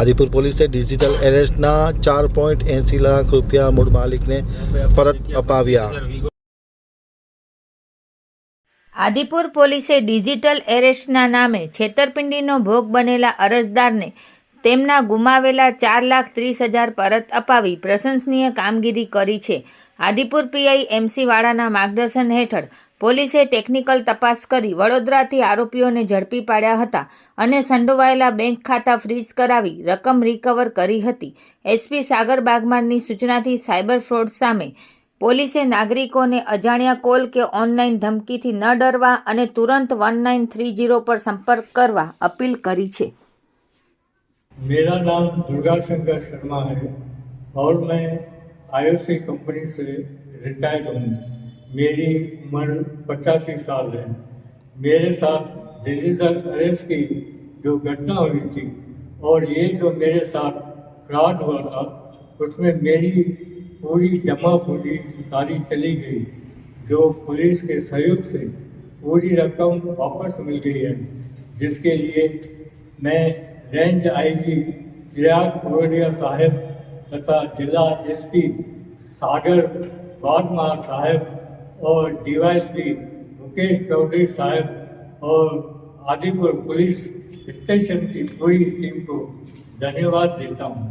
આદિપુર પોલીસે ડિજિટલ એરેસ્ટના ચાર પોઈન્ટ એંસી લાખ રૂપિયા મૂળ માલિકને પરત અપાવ્યા. આદિપુર પોલીસે ડિજિટલ એરેસ્ટના નામે છેતરપિંડીનો ભોગ બનેલા અરજદારને તેમના ગુમાવેલા ચાર લાખ ત્રીસ હજાર પરત અપાવી પ્રશંસનીય કામગીરી કરી છે. આદિપુર પીઆઈ એમસી વાળાના માર્ગદર્શન હેઠળ પોલીસે ટેકનિકલ તપાસ કરી વડોદરાથી આરોપીઓને ઝડપી પાડ્યા હતા અને સંડોવાયેલા બેંક ખાતા ફ્રીઝ કરાવી રકમ રિકવર કરી હતી એસપી સાગર બાગમારની સૂચનાથી સાયબર ફ્રોડ સામે પોલીસે નાગરિકોને અજાણ્યા કોલ કે ઓનલાઈન ધમકીથી ન ડરવા અને તુરંત વન નાઇન થ્રી જીરો પર સંપર્ક કરવા અપીલ કરી છે मेरा नाम दुर्गा शंकर शर्मा है और मैं आईओसी कंपनी से रिटायर्ड हूँ मेरी उम्र पचासी साल है। मेरे साथ डिजिटल अरेस्ट की जो घटना हुई थी और ये जो मेरे साथ फ्रॉड हुआ था, उसमें मेरी पूरी जमा पूरी सारी चली गई, जो पुलिस के सहयोग से पूरी रकम वापस मिल गई है, जिसके लिए मैं रेंज आईजी चिराग कोरोडिया साहब तथा जिला एसपी सागर बागमार साहब और डीवाईएसपी मुकेश चौधरी साहब और आदिपुर पुलिस स्टेशन की पूरी टीम को धन्यवाद देता हूँ